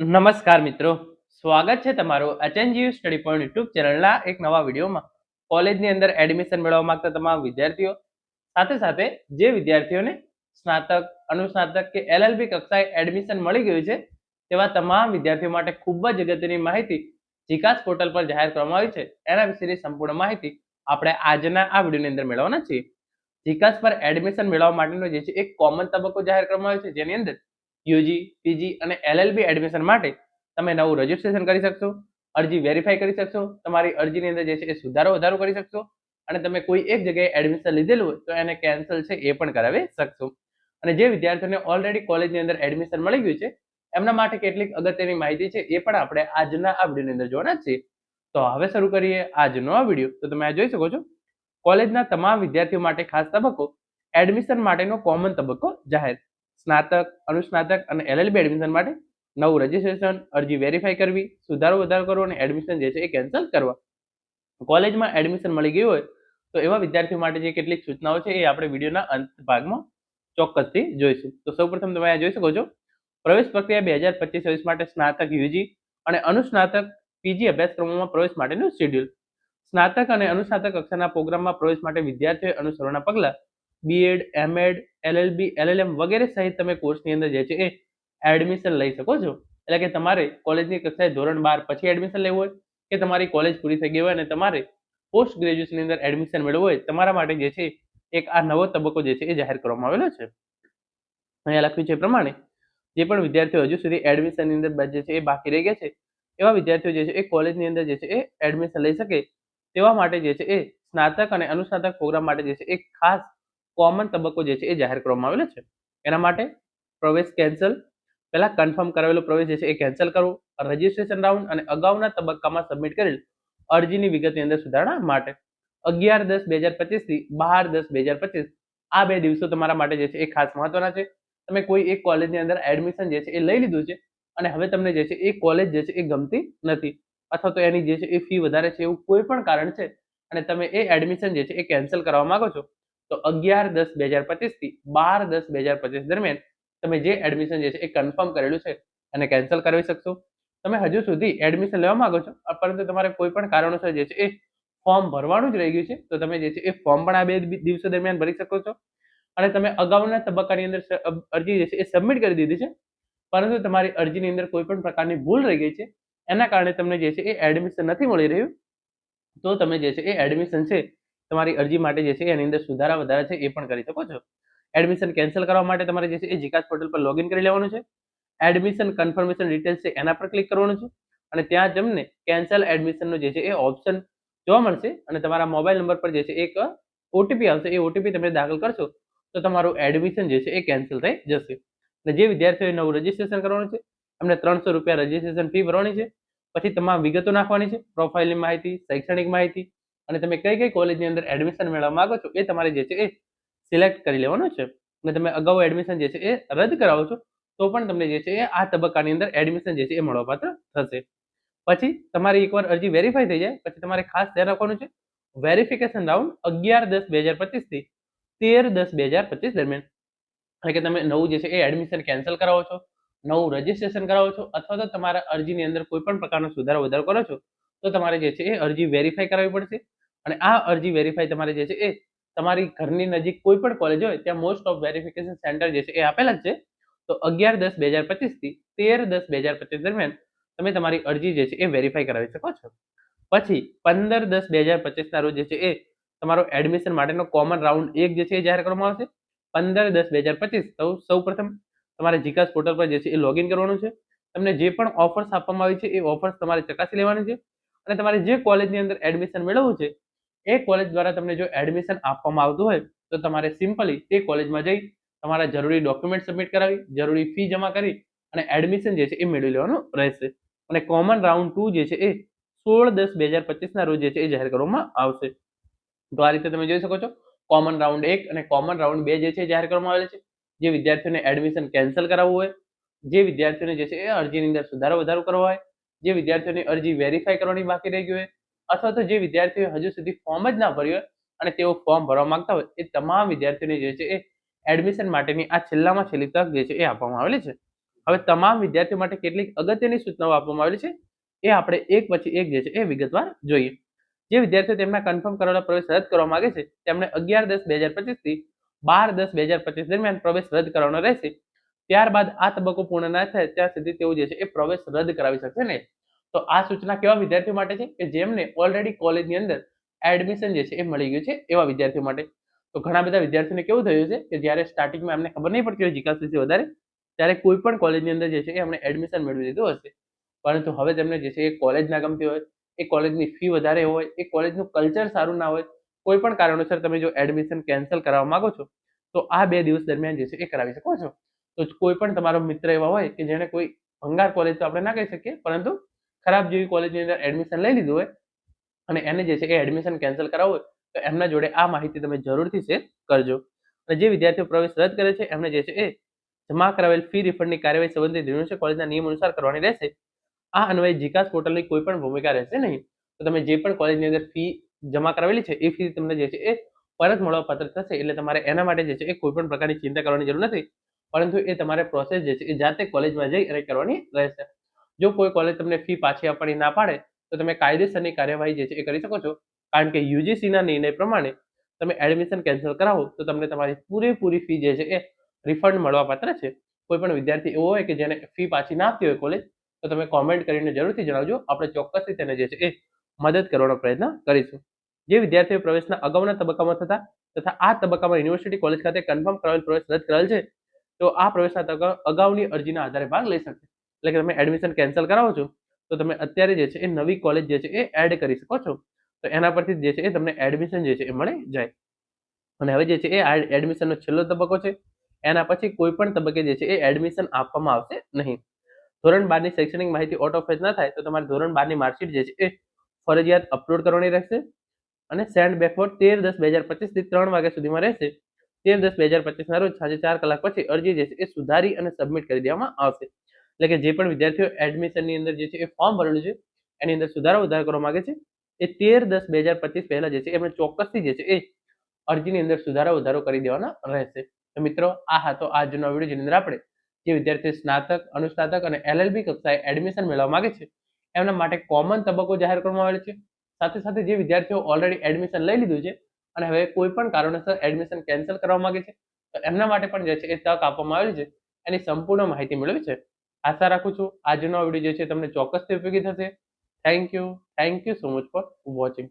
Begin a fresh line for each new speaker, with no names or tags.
નમસ્કાર મિત્રો. સ્વાગત છે તમારું એચએનજીયુ સ્ટડી પોઈન્ટ યુટ્યુબ ચેનલના એક નવા વિડીયોમાં. કોલેજની અંદર એડમિશન મેળવવા માંગતા તમામ વિદ્યાર્થીઓ, સાથે સાથે જે વિદ્યાર્થીઓને સ્નાતક, અનુસ્નાતક કે એલએલબી કક્ષાએ એડમિશન મળી ગયું છે, તેવા તમામ વિદ્યાર્થીઓ માટે ખૂબ જ અગત્યની માહિતી જીકાસ પોર્ટલ પર જાહેર કરવામાં આવી છે. એના વિશેની સંપૂર્ણ માહિતી આપણે આજના આ વિડીયોની અંદર મેળવવાના છીએ. જીકાસ પર એડમિશન મેળવવા માટેનો જે છે, એક કોમન તબક્કો જાહેર કરવામાં આવ્યો છે, જેની અંદર યુજી પીજી અને એલએલબી એડમિશન માટે તમે નવું રજીસ્ટ્રેશન કરી શકશો, અરજી વેરીફાઈ કરી શકશો, તમારી અરજીની અંદર જે છે એ સુધારો વધારો કરી શકશો અને તમે કોઈ એક જગ્યાએ એડમિશન લીધેલું હોય તો એને કેન્સલ છે એ પણ કરાવી શકશો. અને જે વિદ્યાર્થીઓને ઓલરેડી કોલેજની અંદર એડમિશન મળી ગયું છે, એમના માટે કેટલીક અગત્યની માહિતી છે એ પણ આપણે આજના આ વિડીયોની અંદર જોવાના છીએ. તો હવે શરૂ કરીએ આજનો આ વીડિયો. તો તમે આ જોઈ શકો છો કોલેજના તમામ વિદ્યાર્થીઓ માટે ખાસ તબક્કો એડમિશન માટેનો કોમન તબક્કો જાહેર. સ્નાતક, અનુસ્નાતક અને એલએલબી એડમિશન માટે નવું રજીસ્ટ્રેશન અરજી વેરીફાઈ કરવી, સુધારો વધારો કરવો અને એડમિશન જે છે એ કેન્સલ કરવા. કોલેજમાં એડમિશન મળી ગયું હોય તો એવા વિદ્યાર્થીઓ માટે જે કેટલીક સૂચનાઓ છે એ આપણે વિડીયોના અંત ભાગમાં ચોક્કસથી જોઈશું. તો સૌપ્રથમ તમે અહીંયા જોઈ શકો છો, પ્રવેશ પ્રક્રિયા બે હજાર પચીસ છવ્વીસ માટે સ્નાતક યુજી અને અનુસ્નાતક પીજી અભ્યાસક્રમોમાં પ્રવેશ માટેનું શેડ્યુલ સ્નાતક અને અનુસ્નાતક કક્ષાના પ્રોગ્રામમાં પ્રવેશ માટે વિદ્યાર્થીઓએ અનુસરવાના પગલાં બીએડ એમએડ એલએલબી એલએલએમ વગેરે સહિત તમે કોર્સની અંદર જે છે એ એડમિશન લઈ શકો છો. એટલે કે તમારે કોલેજની કક્ષાએ ધોરણ બાર પછી એડમિશન લેવું હોય કે તમારી કોલેજ પૂરી થઈ ગઈ હોય અને તમારે પોસ્ટ ગ્રેજ્યુએશનની અંદર એડમિશન મેળવવું હોય, તમારા માટે જે છે એક આ નવો તબક્કો જે છે એ જાહેર કરવામાં આવેલો છે. અહીંયા લખ્યું છે પ્રમાણે, જે પણ વિદ્યાર્થીઓ હજુ સુધી એડમિશનની અંદર જે છે એ બાકી રહી ગયા છે, એવા વિદ્યાર્થીઓ જે છે એ કોલેજની અંદર જે છે એ એડમિશન લઈ શકે તેવા માટે જે છે એ સ્નાતક અને અનુસ્નાતક પ્રોગ્રામ માટે જે છે એ ખાસ કોમન તબક્કો જે છે એ જાહેર કરવામાં આવેલો છે. એના માટે પ્રવેશ કેન્સલ પહેલાં કન્ફર્મ કરાવેલો પ્રવેશ જે છે એ કેન્સલ કરવો રજિસ્ટ્રેશન રાઉન્ડ અને અગાઉના તબક્કામાં સબમિટ કરેલ અરજીની વિગતની અંદર સુધારણા માટે. અગિયાર દસ બે હજાર પચીસથી બાર દસ બે હજાર પચીસ, આ બે દિવસો તમારા માટે જે છે એ ખાસ મહત્વના છે. તમે કોઈ એક કોલેજની અંદર એડમિશન જે છે એ લઈ લીધું છે અને હવે તમને જે છે એ કોલેજ જે છે એ ગમતી નથી. અથવા તો એની જે છે એ ફી વધારે છે એવું કોઈ પણ કારણ છે અને તમે એ એડમિશન જે છે એ કેન્સલ કરવા માંગો છો તો અગિયાર દસ બે હજાર પચીસથી બાર દસ બે હજાર પચીસ દરમિયાન તમે જે એડમિશન જે છે એ કન્ફર્મ કરેલું છે એને કેન્સલ કરાવી શકશો. તમે હજુ સુધી એડમિશન લેવા માંગો છો પરંતુ તમારે કોઈ પણ કારણોસર જે છે એ ફોર્મ ભરવાનું જ રહી ગયું છે, તો તમે જે છે એ ફોર્મ પણ આ બે દિવસો દરમિયાન ભરી શકો છો. અને તમે અગાઉના તબક્કાની અંદર અરજી જે છે એ સબમિટ કરી દીધી છે, પરંતુ તમારી અરજીની અંદર કોઈ પણ પ્રકારની ભૂલ રહી ગઈ છે, એના કારણે તમને જે છે એ એડમિશન નથી મળી રહ્યું. તો તમે જે છે એ એડમિશન છે તમારી અરજી માટે જે છે એની અંદર સુધારા વધારા છે, એ પણ કરી શકો છો. એડમિશન કેન્સલ કરવા માટે તમારે જે છે એ જીકાસ પોર્ટલ પર લોગિન કરી લેવાનું છે. એડમિશન કન્ફર્મેશન ડિટેલ્સ છે એના પર ક્લિક કરવાનું છે. અને ત્યાં તમને કેન્સલ એડમિશનનો જે છે એ ઓપ્શન જોવા મળશે અને તમારા મોબાઈલ નંબર પર જે છે એક ઓટીપી આવશે, એ ઓટીપી તમે દાખલ કરશો, તો તમારું એડમિશન જે છે એ કેન્સલ થઈ જશે. અને જે વિદ્યાર્થીઓએ નવું રજીસ્ટ્રેશન કરવાનું છે, એમને ત્રણસો રૂપિયા રજીસ્ટ્રેશન ફી ભરવાની છે. પછી તમામ વિગતો નાખવાની છે પ્રોફાઇલની માહિતી, શૈક્ષણિક માહિતી અને તમે કઈ કઈ કોલેજની અંદર એડમિશન મેળવવા માંગો છો એ તમારે જે છે એ સિલેક્ટ કરી લેવાનું છે. અને તમે અગાઉ એડમિશન જે છે એ રદ કરાવો છો, તો પણ તમને જે છે એ આ તબક્કાની અંદર એડમિશન જે છે એ મળવાપાત્ર થશે. પછી તમારી એકવાર અરજી વેરીફાઈ થઈ જાય, પછી તમારે ખાસ ધ્યાન રાખવાનું છે વેરિફિકેશન રાઉન્ડ અગિયાર દસ બે હજાર પચીસથી તેર દસ બે હજાર પચીસ દરમિયાન. એટલે કે તમે નવું જે છે એ એડમિશન કેન્સલ કરાવો છો, નવું રજીસ્ટ્રેશન કરાવો છો, અથવા તો તમારા અરજીની અંદર કોઈ પણ પ્રકારનો સુધારો વધારો કરો છો, તો તમારે જે છે એ અરજી વેરીફાઈ કરાવવી પડશે. અને આ અરજી વેરીફાઈ તમારે જે છે એ તમારી ઘરની નજીક કોઈ પણ કોલેજ હોય, ત્યાં મોસ્ટ ઓફ વેરિફિકેશન સેન્ટર જે છે એ આપેલા જ છે. તો અગિયાર દસ બે હજાર પચીસથી તેર દસ બે હજાર પચીસ દરમિયાન તમે તમારી અરજી જે છે એ વેરીફાઈ કરાવી શકો છો. પછી પંદર દસ બે હજાર પચીસના રોજ જે છે એ તમારો એડમિશન માટેનો કોમન રાઉન્ડ એક જે છે એ જાહેર કરવામાં આવશે. પંદર દસ બે હજાર પચીસ તો સૌ પ્રથમ તમારે જીકાસ પોર્ટલ પર જે છે એ લોગિન કરવાનું છે. તમને જે પણ ઓફર્સ આપવામાં આવી છે એ ઓફર્સ તમારે ચકાસી લેવાની છે. અને તમારે જે કોલેજની અંદર એડમિશન મેળવવું છે એ કોલેજ દ્વારા તમને જો એડમિશન આપવામાં આવતું હોય, તો તમારે સિમ્પલી તે કોલેજમાં જઈ, તમારા જરૂરી ડોક્યુમેન્ટ સબમિટ કરાવી, જરૂરી ફી જમા કરી અને એડમિશન જે છે એ મેળવી લેવાનું રહેશે. અને કોમન રાઉન્ડ ટુ જે છે એ સોળ દસ બે હજાર પચીસના રોજ જે છે એ જાહેર કરવામાં આવશે. તો આ રીતે તમે જોઈ શકો છો કોમન રાઉન્ડ એક અને કોમન રાઉન્ડ બે જે છે જાહેર કરવામાં આવેલ છે. જે વિદ્યાર્થીઓને એડમિશન કેન્સલ કરાવવું હોય, જે વિદ્યાર્થીઓને જે છે એ અરજીની અંદર સુધારો વધારો કરવો હોય, જે વિદ્યાર્થીઓની અરજી વેરીફાઈ કરવાની બાકી રહી ગઈ હોય અથવા તો જે વિદ્યાર્થીઓ હજુ સુધી ફોર્મ જ ના ભર્યું અને તેઓ ફોર્મ ભરવા માંગતા હોય, એ તમામ વિદ્યાર્થીઓને જે છે એ એડમિશન માટેની આ છેલ્લામાં છેલ્લી તક જે છે એ આપવામાં આવેલી છે. હવે તમામ વિદ્યાર્થીઓ માટે કેટલીક અગત્યની સૂચનાઓ આપવામાં આવેલી છે, એ આપણે એક પછી એક જે છે એ વિગતવાર જોઈએ. જે વિદ્યાર્થીઓ તેમના કન્ફર્મ કરેલા પ્રવેશ રદ કરવા માંગે છે તેમણે અગિયાર દસ બે હજાર પચીસથી બાર દસ બે હજાર પચીસ દરમિયાન પ્રવેશ રદ કરવાનો રહેશે. ત્યારબાદ આ તબક્કો પૂર્ણ ના થાય, ત્યાં સુધી તેઓ જે છે એ પ્રવેશ રદ કરાવી શકશે નહીં. તો આ સૂચના કેવા વિદ્યાર્થીઓ માટે છે? કે જેમને ઓલરેડી કોલેજની અંદર એડમિશન જે છે એ મળી ગયું છે એવા વિદ્યાર્થીઓ માટે. તો ઘણા બધા વિદ્યાર્થીઓને કેવું થયું છે કે જ્યારે સ્ટાર્ટિંગમાં એમને ખબર નહીં પડતી હોય જીકાસ વધારે, ત્યારે કોઈ પણ કોલેજની અંદર જે છે એ એમણે એડમિશન મેળવી લીધું હશે. પરંતુ હવે તેમને જે છે એ કોલેજ ના ગમતી હોય, એ કોલેજની ફી વધારે હોય, એ કોલેજનું કલ્ચર સારું ના હોય, કોઈ પણ કારણોસર તમે જો એડમિશન કેન્સલ કરાવવા માંગો છો, તો આ બે દિવસ દરમિયાન જે છે એ કરાવી શકો છો. તો કોઈ પણ તમારો મિત્ર એવા હોય કે જેને કોઈ ભંગાર કોલેજ તો આપણે ના કહી શકીએ, પરંતુ ખરાબ જેવી કોલેજની અંદર એડમિશન લઈ લીધું હોય અને એને જે છે એ એડમિશન કેન્સલ કરાવવું હોય, તો એમના જોડે આ માહિતી તમે જરૂરથી શેર કરજો. અને જે વિદ્યાર્થીઓ પ્રવેશ રદ કરે છે, એમને જે છે એ જમા કરાવેલ ફી રિફંડની કાર્યવાહી સંબંધિત યુનિવર્સિટી કોલેજના નિયમ અનુસાર કરવાની રહેશે. આ અન્વયે જીકાસ પોર્ટલની કોઈ પણ ભૂમિકા રહેશે નહીં. તો તમે જે પણ કોલેજની અંદર ફી જમા કરાવેલી છે, એ ફી તમને જે છે એ પરત મળવા પાત્ર થશે. એટલે તમારે એના માટે જે છે એ કોઈ પણ પ્રકારની ચિંતા કરવાની જરૂર નથી. પરંતુ એ તમારે પ્રોસેસ જે છે એ જાતે કોલેજમાં જઈ અને કરવાની રહેશે. જો કોઈ કોલેજ તમને ફી પાછી આપવાની ના પાડે, તો તમે કાયદેસરની કાર્યવાહી જે છે એ કરી શકો છો. કારણ કે યુજીસીના નિર્ણય પ્રમાણે તમે એડમિશન કેન્સલ કરાવો, તો તમને તમારી પૂરેપૂરી ફી જે છે એ રિફંડ મળવા પાત્ર છે. કોઈ પણ વિદ્યાર્થી એવો હોય કે જેને ફી પાછી ના આપતી હોય કોલેજ તો તમે કોમેન્ટ કરીને જરૂરથી જણાવજો. આપણે ચોક્કસથી તેને જે છે એ મદદ કરવાનો પ્રયત્ન કરીશું. જે વિદ્યાર્થીઓ પ્રવેશના અગાઉના તબક્કામાં થતા તથા આ તબક્કામાં યુનિવર્સિટી કોલેજ ખાતે કન્ફર્મ કરાવેલ પ્રવેશ રદ કરેલ છે, તો આ પ્રવેશના તબક્કા અગાઉની અરજીના આધારે ભાગ લઈ શકશે. એટલે કે તમે એડમિશન કેન્સલ કરાવો છો, તો તમે અત્યારે જે છે એ નવી કોલેજ જે છે એ એડ કરી શકો છો. તો એના પરથી જે છે એ તમને એડમિશન જે છે એ મળી જાય. અને હવે જે છે એ એડમિશનનો છેલ્લો તબક્કો છે. એના પછી કોઈ પણ તબક્કે જે છે એ એડમિશન આપવામાં આવશે નહીં. ધોરણ બારની શૈક્ષણિક માહિતી ઓટ ફેચ ના થાય, તો તમારે ધોરણ બારની માર્કશીટ જે છે એ ફરજિયાત અપલોડ કરવાની રહેશે. અને સેન્ડ બેકવર્ડ તેર દસ બે હજાર પચીસથી ત્રણ વાગ્યા સુધીમાં રહેશે. તેર દસ બે હજાર પચીસના રોજ સાંજે ચાર કલાક પછી અરજી જે છે એ સુધારી અને સબમિટ કરી દેવામાં આવશે. એટલે કે જે પણ વિદ્યાર્થીઓ એડમિશનની અંદર જે છે એ ફોર્મ ભરેલું છે, એની અંદર સુધારો વધારો કરવા માંગે છે, એ તેર દસ બે હજાર પચીસ પહેલા જે છે એમણે ચોક્કસથી જે છે એ અરજીની અંદર સુધારો વધારો કરી દેવાના રહેશે. તો મિત્રો, આ હતો આજનો વીડિયો, જેની અંદર આપણે જે વિદ્યાર્થી સ્નાતક, અનુસ્નાતક અને એલએલબી કક્ષાએ એડમિશન મેળવવા માંગે છે, એમના માટે કોમન તબક્કો જાહેર કરવામાં આવેલ છે. સાથે સાથે જે વિદ્યાર્થીઓ ઓલરેડી એડમિશન લઈ લીધું છે અને હવે કોઈ પણ કારણોસર એડમિશન કેન્સલ કરવા માંગે છે, તો એમના માટે પણ જે છે એ તક આપવામાં આવેલી છે, એની સંપૂર્ણ માહિતી મેળવી છે. આશા રાખું છું આજનો વીડિયો જે છે તમને ચોક્કસથી ઉપયોગી થશે. Thank you thank you so much for watching